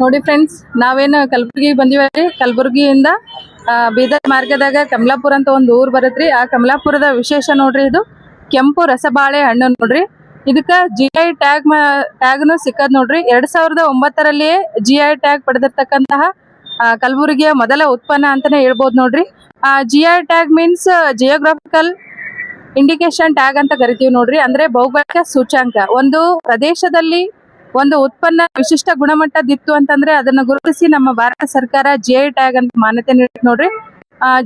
ನೋಡಿ ಫ್ರೆಂಡ್ಸ್ ನಾವೇನು ಕಲಬುರ್ಗಿ ಬಂದಿವ್ರಿ ಕಲಬುರ್ಗಿಯಿಂದ ಬೀದರ್ ಮಾರ್ಗದಾಗ ಕಮಲಾಪುರ ಅಂತ ಒಂದು ಊರು ಬರುತ್ತೆ ಆ ಕಮಲಾಪುರದ ವಿಶೇಷ ನೋಡ್ರಿ ಇದು. ಕೆಂಪು ರಸಬಾಳೆ ಹಣ್ಣು ನೋಡ್ರಿ. ಇದಕ್ಕ ಜಿ ಐ ಟ್ಯಾಗ್ ಟ್ಯಾಗ್ನು ಸಿಕ್ಕದ್ ನೋಡ್ರಿ. ಎರಡ್ ಸಾವಿರದ ಒಂಬತ್ತರಲ್ಲಿಯೇ ಜಿ ಐ ಟ್ಯಾಗ್ ಪಡೆದಿರ್ತಕ್ಕಂತಹ ಕಲಬುರಗಿಯ ಮೊದಲ ಉತ್ಪನ್ನ ಅಂತಾನೆ ಹೇಳ್ಬೋದು ನೋಡ್ರಿ. G I tag means geographical indication tag ಅಂತ ಕರಿತೀವಿ ನೋಡ್ರಿ. ಅಂದ್ರೆ ಭೌಗೋಳಿಕ ಸೂಚ್ಯಾಂಕ. ಒಂದು ಪ್ರದೇಶದಲ್ಲಿ ಒಂದು ಉತ್ಪನ್ನ ವಿಶಿಷ್ಟ ಗುಣಮಟ್ಟದಿತ್ತು ಅಂತಂದ್ರೆ ಅದನ್ನ ಗುರುತಿಸಿ ನಮ್ಮ ಭಾರತ ಸರ್ಕಾರ ಜಿಐ ಟ್ಯಾಗ್ ಅಂತ ಮಾನ್ಯತೆ ನೀಡುತ್ತೆ ನೋಡ್ರಿ.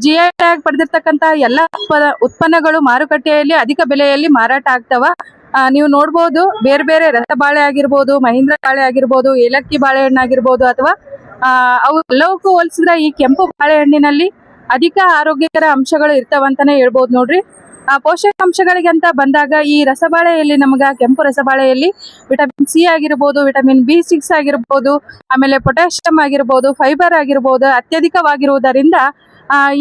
ಜಿಐ ಟ್ಯಾಗ್ ಪಡೆದಿರ್ತಕ್ಕಂತ ಎಲ್ಲಾ ಉತ್ಪನ್ನ, ಉತ್ಪನ್ನಗಳು ಮಾರುಕಟ್ಟೆಯಲ್ಲಿ ಅಧಿಕ ಬೆಲೆಯಲ್ಲಿ ಮಾರಾಟ ಆಗ್ತಾವ. ನೀವು ನೋಡ್ಬೋದು ಬೇರೆ ಬೇರೆ ರಸಬಾಳೆ ಆಗಿರ್ಬೋದು, ಮಹೀಂದ್ರ ಬಾಳೆ ಆಗಿರ್ಬೋದು, ಏಲಕ್ಕಿ ಬಾಳೆಹಣ್ಣು ಆಗಿರ್ಬೋದು ಅಥವಾ ಅವು ಎಲ್ಲವಕ್ಕೂ ಹೋಲಿಸಿದ್ರೆ ಈ ಕೆಂಪು ಬಾಳೆಹಣ್ಣಿನಲ್ಲಿ ಅಧಿಕ ಆರೋಗ್ಯಕರ ಅಂಶಗಳು ಇರ್ತಾವಂತಾನೆ ಹೇಳ್ಬೋದು ನೋಡ್ರಿ. ಪೋಷಕಾಂಶಗಳಿಗೆ ಅಂತ ಬಂದಾಗ ಈ ರಸಬಾಳೆಯಲ್ಲಿ ನಮಗ ಕೆಂಪು ರಸಬಾಳೆಯಲ್ಲಿ ವಿಟಮಿನ್ ಸಿ ಆಗಿರ್ಬೋದು ವಿಟಮಿನ್ ಬಿ ಸಿಕ್ಸ್ ಆಗಿರ್ಬೋದು ಆಮೇಲೆ ಪೊಟ್ಯಾಷಿಯಂ ಆಗಿರ್ಬೋದು ಫೈಬರ್ ಆಗಿರ್ಬೋದು ಅತ್ಯಧಿಕವಾಗಿರುವುದರಿಂದ ಆ,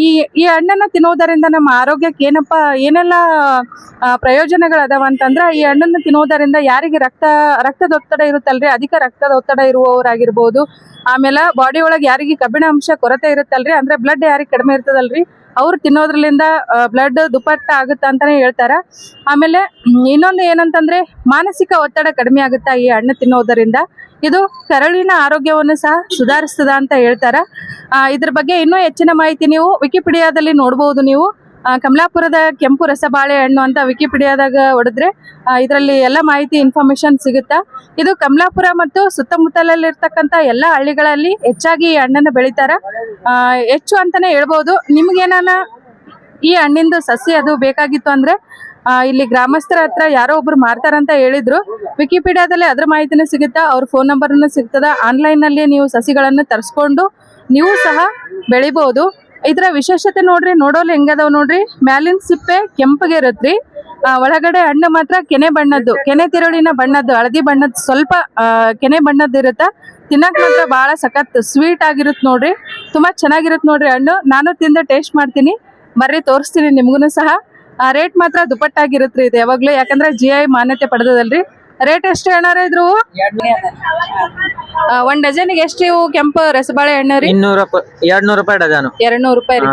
ಈ ಈ ಹಣ್ಣನ್ನ ತಿನ್ನೋದರಿಂದ ನಮ್ಮ ಆರೋಗ್ಯಕ್ಕೆ ಏನಪ್ಪ, ಏನೆಲ್ಲ ಪ್ರಯೋಜನಗಳು ಪ್ರಯೋಜನಗಳದಾವ ಅಂತಂದ್ರೆ ಈ ಹಣ್ಣನ್ನು ತಿನ್ನೋದರಿಂದ ಯಾರಿಗೆ ರಕ್ತ, ರಕ್ತದೊತ್ತಡ ಇರುತ್ತಲ್ರಿ? ಅಧಿಕ ರಕ್ತದ ಒತ್ತಡ ಇರುವವರಾಗಿರ್ಬೋದು. ಆಮೇಲೆ ಬಾಡಿ ಒಳಗೆ ಯಾರಿಗೆ ಕಬ್ಬಿಣ ಅಂಶ ಕೊರತೆ ಇರುತ್ತಲ್ರಿ? ಅಂದ್ರೆ ಬ್ಲಡ್ ಯಾರಿಗೆ ಕಡಿಮೆ ಇರ್ತದಲ್ರಿ? ಅವ್ರು ತಿನ್ನೋದ್ರಲ್ಲಿಂದ ಬ್ಲಡ್ ದುಪ್ಪಟ್ಟ ಆಗುತ್ತ ಅಂತಾನೆ ಹೇಳ್ತಾರ. ಆಮೇಲೆ ಇನ್ನೊಂದು ಏನಂತಂದ್ರೆ ಮಾನಸಿಕ ಒತ್ತಡ ಕಡಿಮೆ ಆಗುತ್ತಾ ಈ ಹಣ್ಣು ತಿನ್ನೋದರಿಂದ? ಇದು ಕರಳಿನ ಆರೋಗ್ಯವನ್ನು ಸಹ ಸುಧಾರಿಸ್ತದ ಅಂತ ಹೇಳ್ತಾರ. ಇದ್ರ ಬಗ್ಗೆ ಇನ್ನೂ ಹೆಚ್ಚಿನ ಮಾಹಿತಿ ನೀವು ವಿಕಿಪೀಡಿಯಾದಲ್ಲಿ ನೋಡಬಹುದು ನೀವು. ಕಮಲಾಪುರದ ಕೆಂಪು ರಸಬಾಳೆ ಹಣ್ಣು ಅಂತ ವಿಕಿಪೀಡಿಯಾದಾಗ ಹೊಡೆದ್ರೆ ಇದರಲ್ಲಿ ಎಲ್ಲ ಮಾಹಿತಿ ಇನ್ಫಾರ್ಮೇಶನ್ ಸಿಗುತ್ತಾ? ಇದು ಕಮಲಾಪುರ ಮತ್ತು ಸುತ್ತಮುತ್ತಲಲ್ಲಿರ್ತಕ್ಕಂಥ ಎಲ್ಲ ಹಳ್ಳಿಗಳಲ್ಲಿ ಹೆಚ್ಚಾಗಿ ಈ ಹಣ್ಣನ್ನು ಬೆಳಿತಾರ. ಹೆಚ್ಚು ಅಂತಾನೆ ಹೇಳ್ಬೋದು. ನಿಮ್ಗೇನಾನ ಈ ಹಣ್ಣಿಂದು ಸಸಿ ಅದು ಬೇಕಾಗಿತ್ತು ಅಂದ್ರೆ ಇಲ್ಲಿ ಗ್ರಾಮಸ್ಥರ ಹತ್ರ ಯಾರೋ ಒಬ್ರು ಮಾರ್ತಾರಂತ ಹೇಳಿದ್ರು. ವಿಕಿಪೀಡಿಯಾದಲ್ಲಿ ಅದ್ರ ಮಾಹಿತಿನೂ ಸಿಗುತ್ತಾ, ಅವ್ರ ಫೋನ್ ನಂಬರ್ನು ಸಿಗ್ತದ. ಆನ್ಲೈನ್ನಲ್ಲಿ ನೀವು ಸಸಿಗಳನ್ನು ತರಿಸ್ಕೊಂಡು ನೀವು ಸಹ ಬೆಳಿಬಹುದು ಇದರ ವಿಶೇಷತೆ ನೋಡ್ರಿ, ನೋಡೋಲ್ ಹೆಂಗದಾವ್ ನೋಡ್ರಿ. ಮ್ಯಾಲಿನ ಸಿಪ್ಪೆ ಕೆಂಪಗೆ ಇರುತ್ತೆ ಒಳಗಡೆ ಹಣ್ಣು ಮಾತ್ರ ಕೆನೆ ಬಣ್ಣದ್ದು, ಕೆನೆ ತಿರುಳಿನ ಬಣ್ಣದ್ದು, ಹಳದಿ ಬಣ್ಣದ್ದು, ಸ್ವಲ್ಪ ಕೆನೆ ಬಣ್ಣದ್ದು ಇರುತ್ತ? ತಿನ್ನಕ್ ಮಾತ್ರ ಬಹಳ ಸಖತ್ ಸ್ವೀಟ್ ಆಗಿರುತ್ತೆ ನೋಡ್ರಿ. ತುಂಬಾ ಚೆನ್ನಾಗಿರುತ್ತೆ ನೋಡ್ರಿ ಹಣ್ಣು. ನಾನು ತಿಂದ ಟೇಸ್ಟ್ ಮಾಡ್ತೀನಿ. ಬರ್ರಿ, ತೋರಿಸ್ತೀನಿ ನಿಮ್ಗೂ ಸಹ. ಆ ರೇಟ್ ಮಾತ್ರ ದುಪ್ಪಟ್ಟಾಗಿರುತ್ತೆ ಇದು ಯಾವಾಗ್ಲೂ. ಯಾಕಂದ್ರೆ ಜಿ ಐ ಮಾನ್ಯತೆ ಪಡೆದದಲ್ರಿ. ರೇಟ್ ಎಷ್ಟು ಏನಾರ ಇದ್ರು? ಒಂದ್ ಡಜನ್ಗೆ ಎಷ್ಟು ಇವು ಕೆಂಪು ರಸಬಾಳೆ ಹಣ್ಣು ರೀ? ಇನ್ನೂರ ಎರಡ್ ನೂರು ರೂಪಾಯಿ ಡಜನ್. ಎರಡ್ನೂರು ರೂಪಾಯಿ ರೀ.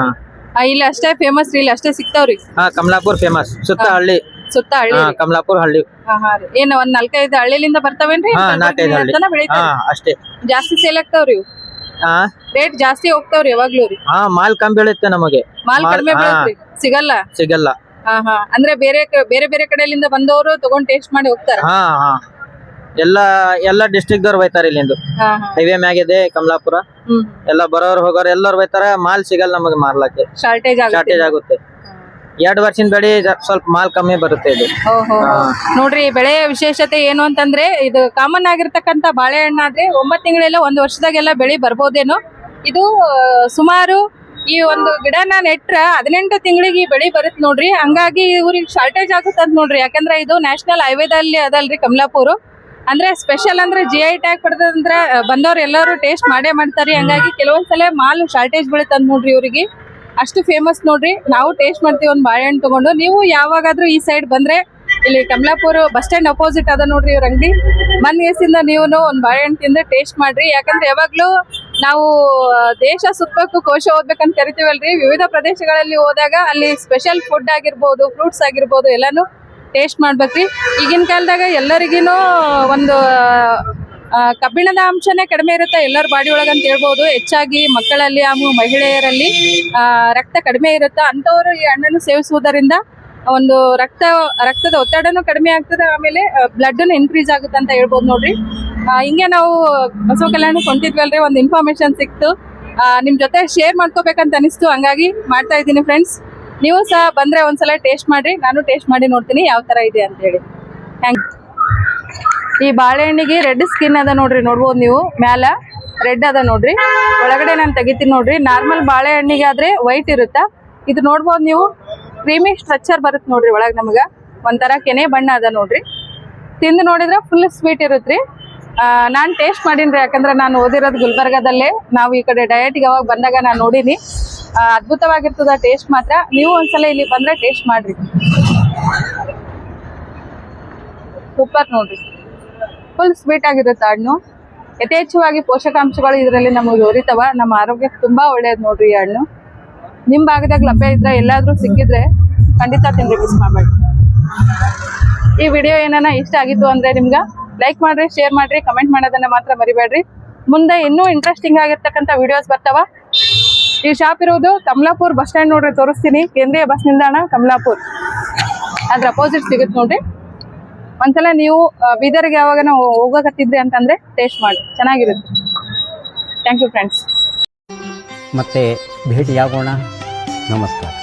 ಆ, ಇಲ್ಲಿ ಅಷ್ಟೇ ಫೇಮಸ್ ರೀ ಇಲ್ಲಿ ಅಷ್ಟೇ ಸಿಗ್ತಾವ್ರಿ. ಹಾ ಕಮಲಾಪುರ್ ಫೇಮಸ್ ಸುತ್ತ ಹಳ್ಳಿ. ಸುತ್ತ ಹಳ್ಳಿ ಹಾ ಕಮಲಾಪುರ್ ಹಳ್ಳಿ. ಹಾ, ಹಾ ರೀ. ಏನ್ ಒಂದ್ ನಾಲ್ಕೈದು ಹಳ್ಳಿಲಿಂದ ಬರ್ತಾವೇನ್ರಿ? ಹಾ, ಕಲಬುರ್ಗಿ ನಾಲ್ಕೈದು ಹಳ್ಳಿ. ಅಂತನ ಹಾ ಬೆಳಿತಾವ್ರಿ? ಅಷ್ಟೇ. ಜಾಸ್ತಿ ಸೇಲ್ ಆಗ್ತಾವ್ರಿ ಇವು. ಹಾ. ರೇಟ್ ಜಾಸ್ತಿ ಹೋಗ್ತಾವ್ರಿ ಯಾವಾಗ್ಲೂ ರೀ. ಹಾ ಮಾಲ್ ಕಮ್ಮಿ ಬೀಳುತ್ತೆ ನಮಗೆ. ಮಾಲ್ ಮಾಲ್- ಕಡಿಮೆ ಹಾ. ಬೀಳತ್ರಿ ಸಿಗಲ್ಲ? ಸಿಗಲ್ಲ. ಹಾ ಹಾ. ಅಂದ್ರೆ ಬೇರೆ ಕ- ಬೇರೆ ಬೇರೆ ಕಡೆಯಿಂದ ಬಂದವರು ತಗೊಂಡ್ ಟೇಸ್ಟ್ ಮಾಡಿ ಹೋಗ್ತಾರ? ಹಾ ಹಾ. ಎಲ್ಲ ಎಲ್ಲ ಡಿಸ್ಟ್ರಿಕ್ಟ್ ದವ್ರು ಬೈತಾರೆ ಇಲ್ಲಿಂದು. ಹಾ ಹಾ. ಹೈವೇ ಮ್ಯಾಗಿದೆ ಕಮಲಾಪುರ. ಹ್ಮ್. ಎಲ್ಲ ಬರೋರು ಹೋಗೋರು ಎಲ್ಲರೂ ಬೈತಾರೆ ಮಾಲ್ ಸಿಗಲ್ಲ ನಮಗೆ ಮಾರ್ಲಕ್ಕೆ. ಶಾರ್ಟೇಜ್ ಆಗುತ್ತೆ. ಶಾರ್ಟೇಜ್ ಆಗುತ್ತೆ. ಎರಡು ವರ್ಷದ ಬೆಳೆ ಜ- ಸ್ವಲ್ಪ ಮಾಲ್ ಕಮ್ಮಿ ಬರುತ್ತೆ ಇದು. ಓಹೋ ನೋಡ್ರಿ ಬೆಳೆಯ ವಿಶೇಷತೆ ಏನು ಅಂತಂದ್ರೆ ಇದು ಕಾಮನ್ ಆಗಿರ್ತಕ್ಕಂತ ಬಾಳೆಹಣ್ಣಾದ್ರೆ ಒಂಬತ್ತು ತಿಂಗಳೆಲ್ಲ ಒಂದು ವರ್ಷದಾಗೆಲ್ಲ ಬೆಳೆ ಬರ್ಬೋದೇನೋ. ಇದು ಆ, ಸುಮಾರು ಈ ಒಂದು ಗಿಡನ ನೆಟ್ರ ಹದಿನೆಂಟು ತಿಂಗಳಿಗೆ ಬೆಳಿ ಬರುತ್ತೆ ನೋಡ್ರಿ. ಹಂಗಾಗಿ ಇವ್ರಿಗೆ ಶಾರ್ಟೇಜ್ ಆಗುತ್ತಂತ ನೋಡ್ರಿ. ಯಾಕಂದ್ರೆ ಇದು ನ್ಯಾಷನಲ್ ಹೈವೇದಲ್ಲಿ ಅದಲ್ರಿ ಕಮಲಾಪುರ. ಅಂದ್ರೆ ಸ್ಪೆಷಲ್ ಅಂದ್ರೆ ಜಿ ಐ ಟ್ಯಾಗ್ ಪಡೆದಂದ್ರ ಬಂದವ್ರು ಎಲ್ಲರೂ ಟೇಸ್ಟ್ ಮಾಡೇ ಮಾಡ್ತಾರಿ. ಹಂಗಾಗಿ ಕೆಲವೊಂದ್ಸಲ ಮಾಲ್ ಶಾರ್ಟೇಜ್ ಬೀಳುತ್ತಂತ ನೋಡ್ರಿ ಇವ್ರಿಗೆ ಅಷ್ಟು ಫೇಮಸ್ ನೋಡ್ರಿ. ನಾವು ಟೇಸ್ಟ್ ಮಾಡ್ತೀವಿ ಒಂದು ಬಾಳೆಹಣ್ಣು ತಗೊಂಡು. ನೀವು ಯಾವಾಗಾದ್ರೂ ಈ ಸೈಡ್ ಬಂದ್ರೆ, ಇಲ್ಲಿ ಕಮಲಾಪುರ ಬಸ್ ಸ್ಟ್ಯಾಂಡ್ ಅಪೋಸಿಟ್ ಅದ ನೋಡ್ರಿ ಇವ್ರ ಅಂಗಡಿ. ಮನ್ ನೀವು ಒಂದ್ ಬಾಳೆಹಣ್ಣು ತಿಂದು ಟೇಸ್ಟ್ ಮಾಡ್ರಿ. ಯಾಕಂದ್ರೆ ಯಾವಾಗ್ಲೂ ನಾವು ದೇಶ ಸುತ್ತಕ್ಕೂ ಕೋಶ ಓದ್ಬೇಕಂತ ಕರಿತೀವಲ್ರಿ? ವಿವಿಧ ಪ್ರದೇಶಗಳಲ್ಲಿ ಹೋದಾಗ ಅಲ್ಲಿ ಸ್ಪೆಷಲ್ ಫುಡ್ ಆಗಿರ್ಬೋದು ಫ್ರೂಟ್ಸ್ ಆಗಿರ್ಬೋದು, ಎಲ್ಲಾನು ಟೇಸ್ಟ್ ಮಾಡ್ಬೇಕ್ರಿ. ಈಗಿನ ಕಾಲದಾಗ ಎಲ್ಲರಿಗಿನೂ ಒಂದು ಕಬ್ಬಿಣದ ಅಂಶನೇ ಕಡಿಮೆ ಇರುತ್ತೆ. ಎಲ್ಲರ ಬಾಡಿ ಒಳಗೆ ಅಂತ ಹೇಳ್ಬೋದು. ಹೆಚ್ಚಾಗಿ ಮಕ್ಕಳಲ್ಲಿ ಹಾಗೂ ಮಹಿಳೆಯರಲ್ಲಿ ರಕ್ತ ಕಡಿಮೆ ಇರುತ್ತೆ. ಅಂಥವರು ಈ ಹಣ್ಣನ್ನು ಸೇವಿಸುವುದರಿಂದ ಒಂದು ರಕ್ತ, ರಕ್ತದ ಒತ್ತಡನೂ ಕಡಿಮೆ ಆಗ್ತದೆ. ಆಮೇಲೆ ಬ್ಲಡ್ನು ಇನ್ಕ್ರೀಸ್ ಆಗುತ್ತೆ ಅಂತ ಹೇಳ್ಬೋದು ನೋಡ್ರಿ. ಹಿಂಗೆ ನಾವು ಬಸವ ಕಲ್ಯಾಣಕ್ಕೆ ಹೊಂಟಿದ್ವಲ್ರಿ, ಒಂದು ಇನ್ಫಾರ್ಮೇಶನ್ ಸಿಕ್ತು. ನಿಮ್ಮ ನಿಮ್ ಜೊತೆ ಶೇರ್ ಮಾಡ್ಕೋಬೇಕಂತ ಅನಿಸ್ತು, ಹಂಗಾಗಿ ಮಾಡ್ತಾ ಇದ್ದೀನಿ ಫ್ರೆಂಡ್ಸ್ ನೀವು ಸಹ ಬಂದ್ರೆ ಒಂದ್ಸಲ ಟೇಸ್ಟ್ ಮಾಡ್ರಿ, ನಾನು ಟೇಸ್ಟ್ ಮಾಡಿ ನೋಡ್ತೀನಿ ಯಾವ ತರ ಇದೆ ಅಂತ ಹೇಳಿ. ಥ್ಯಾಂಕ್ ಈ ಬಾಳೆಹಣ್ಣಿಗೆ ರೆಡ್ ಸ್ಕಿನ್ ಅದ ನೋಡ್ರಿ, ನೋಡ್ಬೋದು ನೀವು. ಮ್ಯಾಲ ರೆಡ್ ಅದ ನೋಡ್ರಿ. ಒಳಗಡೆ ನಾನು ತೆಗಿತೀನಿ ನೋಡ್ರಿ. ನಾರ್ಮಲ್ ಬಾಳೆಹಣ್ಣಿಗೆ ಆದ್ರೆ ವೈಟ್ ಇರುತ್ತಾ? ಇದು ನೋಡ್ಬೋದು ನೀವು. ಕ್ರೀಮಿ ಸ್ಟ್ರಕ್ಚರ್ ಬರುತ್ತೆ ನೋಡ್ರಿ ಒಳಗೆ ನಮಗ. ಒಂಥರ ಕೆನೆ ಬಣ್ಣ ಅದ ನೋಡ್ರಿ. ತಿಂದು ನೋಡಿದ್ರೆ ಫುಲ್ ಸ್ವೀಟ್ ಇರುತ್ತ್ರಿ ನಾನು ಟೇಸ್ಟ್ ಮಾಡೀನಿ ಯಾಕಂದ್ರೆ ನಾನು ಓದಿರೋದು ಗುಲ್ಬರ್ಗಾದಲ್ಲೇ. ನಾವು ಈ ಕಡೆ ಡಯಟ್ಗೆ ಅವಾಗ ಬಂದಾಗ ನಾನು ನೋಡೀನಿ. ಅದ್ಭುತವಾಗಿರ್ತದ ಟೇಸ್ಟ್ ಮಾತ್ರ. ನೀವು ಒಂದ್ಸಲ ಇಲ್ಲಿ ಬಂದ್ರೆ ಟೇಸ್ಟ್ ಮಾಡ್ರಿ. ಸೂಪರ್ ನೋಡ್ರಿ. ಫುಲ್ ಸ್ವೀಟ್ ಆಗಿರುತ್ತೆ ಹಣ್ಣು. ಯಥೇಚ್ಛವಾಗಿ ಪೋಷಕಾಂಶಗಳು ಇದರಲ್ಲಿ ನಮಗೆ ದೊರೀತವ. ನಮ್ಮ ಆರೋಗ್ಯಕ್ಕೆ ತುಂಬಾ ಒಳ್ಳೇದು ನೋಡ್ರಿ ಈ ಹಣ್ಣು. ನಿಮ್ ಭಾಗದಾಗ ಲಭ್ಯ ಇದ್ರೆ ಎಲ್ಲಾದ್ರೂ ಸಿಕ್ಕಿದ್ರೆ ಖಂಡಿತ ತಿನ್ರಿ ಮಿಸ್ ಮಾಡಬೇಡಿ ಈ ವಿಡಿಯೋ ಏನಾನ ಇಷ್ಟ ಆಗಿತ್ತು ಅಂದ್ರೆ ನಿಮ್ಗ? ಲೈಕ್ ಮಾಡ್ರಿ ಶೇರ್ ಮಾಡ್ರಿ ಕಮೆಂಟ್ ಮಾಡೋದನ್ನ ಮಾತ್ರ ಮರಿಬೇಡ್ರಿ. ಮುಂದೆ ಇನ್ನೂ ಇಂಟ್ರೆಸ್ಟಿಂಗ್ ಆಗಿರ್ತಕ್ಕಂಥ ವಿಡಿಯೋಸ್ ಬರ್ತಾವ. ಈ ಶಾಪ್ ಇರೋದು ಕಮಲಾಪುರ್ ಬಸ್ ಸ್ಟ್ಯಾಂಡ್ ನೋಡ್ರಿ, ತೋರಿಸ್ತೀನಿ. ಕೇಂದ್ರೀಯ ಬಸ್ ನಿಲ್ದಾಣ, ಕಮಲಾಪುರ್. ಅದ್ರ ಅಪೋಸಿಟ್ ಸಿಗುತ್ತೆ ನೋಡ್ರಿ. ಒಂದ್ಸಲ ನೀವು ಬೀದರ್ಗೆ ಯಾವಾಗ ನಾವು ಹೋಗಕತ್ತಿದ್ರಿ ಅಂತಂದ್ರೆ ಟೇಸ್ಟ್ ಮಾಡಿ. ಚೆನ್ನಾಗಿರುತ್ತೆ. ಥ್ಯಾಂಕ್ ಯು ಫ್ರೆಂಡ್ಸ್ ಮತ್ತೆ ಭೇಟಿಯಾಗೋಣ. ನಮಸ್ಕಾರ.